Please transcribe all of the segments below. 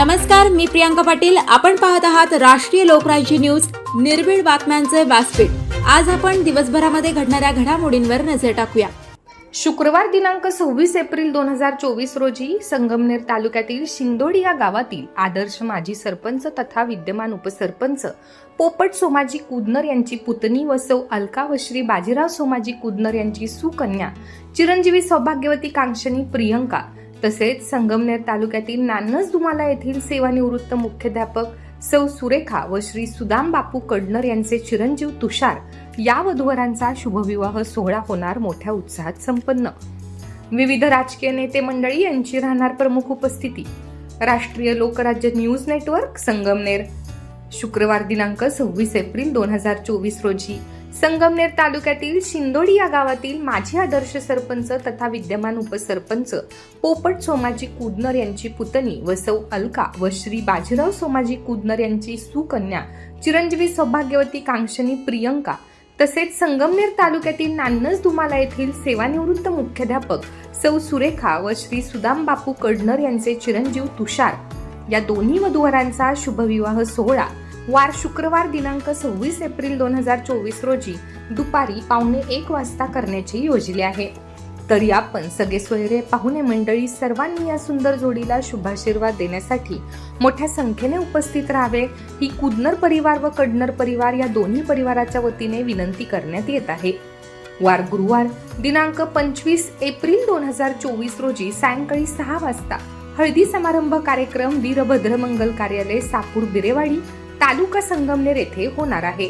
नमस्कार मी प्रियांका पाटील. आपण पाहत आहात राष्ट्रीय लोकराज्य न्यूज निर्भीड बातम्यांचे व्यासपीठ. आज आपण दिवसभरामध्ये घडणाऱ्या घडामोडींवर नजर टाकूया. शुक्रवार दिनांक सव्वीस एप्रिल दोन हजार चोवीस रोजी संगमनेर तालुक्यातील शिंदोडी या गावातील आदर्श माजी सरपंच तथा विद्यमान उपसरपंच पोपट सोमाजी कुदनर यांची पुतणी वसव अलकावश्री अलका व श्री बाजीराव सोमाजी कुदनर यांची सुकन्या चिरंजीवी सौभाग्यवती कांक्षणी प्रियंका तसेच संगमनेर तालुक्यातील नान्नज दुमाला येथील सेवानिवृत्त मुख्याध्यापक सौ सुरेखा व श्री सुदाम बापू कडनर यांचे चिरंजीव तुषार या वधूवरांचा शुभविवाह सोहळा होणार मोठ्या उत्साहात संपन्न. विविध राजकीय नेते मंडळी यांची राहणार प्रमुख उपस्थिती. राष्ट्रीय लोकराज्य न्यूज नेटवर्क संगमनेर. शुक्रवार दिनांक सव्वीस एप्रिल दोन हजार चोवीस रोजी संगमनेर तालुक्यातील शिंदोडी या गावातील माजी आदर्श सरपंच तथा विद्यमान उपसरपंच पोपट सोमाजी कुदनर यांची पुतणी व सौ अलका व श्री बाजीराव सोमाजी कुदनर यांची सुकन्या चिरंजीवी सौभाग्यवती कांक्षणी प्रियंका तसेच संगमनेर तालुक्यातील नान्नस दुमाला येथील सेवानिवृत्त मुख्याध्यापक सौ सुरेखा व श्री सुदाम बापू कडनर यांचे चिरंजीव तुषार. या दोन्ही वधूवरांचा शुभविवाह सोहळा वार शुक्रवार दिनांक सव्वीस एप्रिल दोन हजार चोवीस रोजी दुपारी पावणे एक वाजता करण्याचे योजले आहे. तरी आपण सगळे सोयरे पाहुणे मंडळी सर्वांनी या सुंदर जोडीला शुभाशीर्वाद देण्यासाठी मोठ्या संख्येने उपस्थित राहावे ही कुदनर परिवार व कडनर परिवार या दोन्ही परिवाराच्या वतीने विनंती करण्यात येत आहे. वार गुरुवार दिनांक पंचवीस एप्रिल दोन हजार चोवीस रोजी सायंकाळी सहा वाजता हळदी समारंभ कार्यक्रम वीरभद्र मंगल कार्यालय सापूर बिरेवाडी तालुका संगमनेर येथे होणार आहे.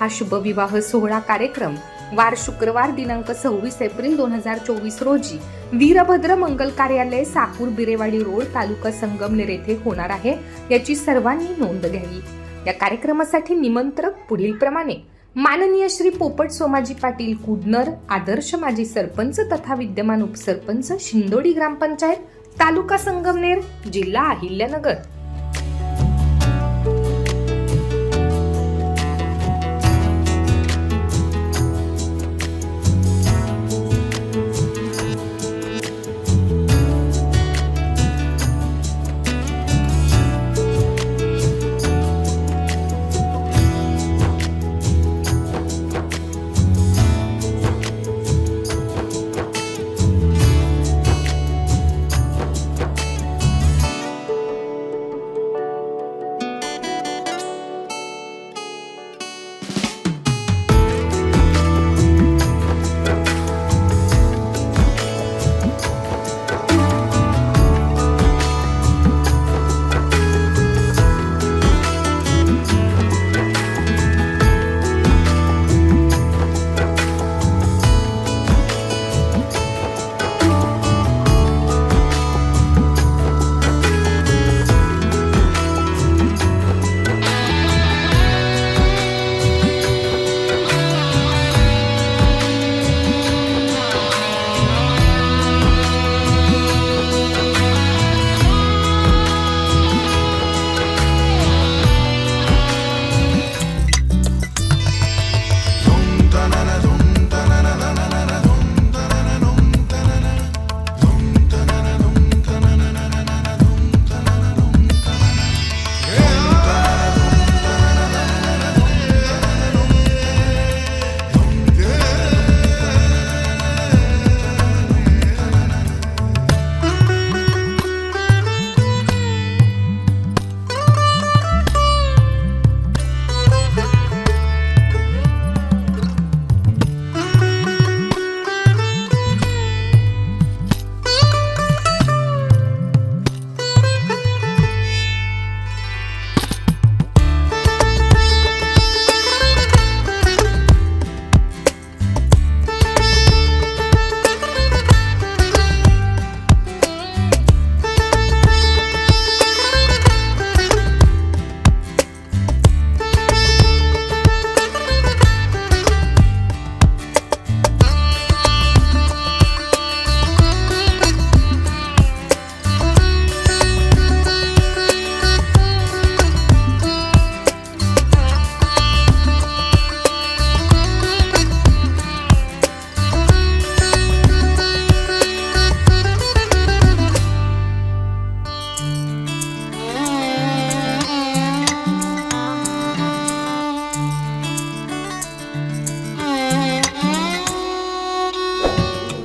हा शुभविवाह सोहळा कार्यक्रम वार शुक्रवार दिनांक सव्वीस एप्रिल दोन हजार चोवीस रोजी वीरभद्र मंगल कार्यालय साकूर बिरेवाडी रोड तालुका संगमनेर येथे होणार आहे याची सर्वांनी नोंद घ्यावी. या कार्यक्रमासाठी निमंत्रक पुढील प्रमाणे माननीय श्री पोपट सोमाजी पाटील कुडनर आदर्श माजी सरपंच तथा विद्यमान उपसरपंच शिंदोडी ग्रामपंचायत तालुका संगमनेर जिल्हा अहिल्यानगर.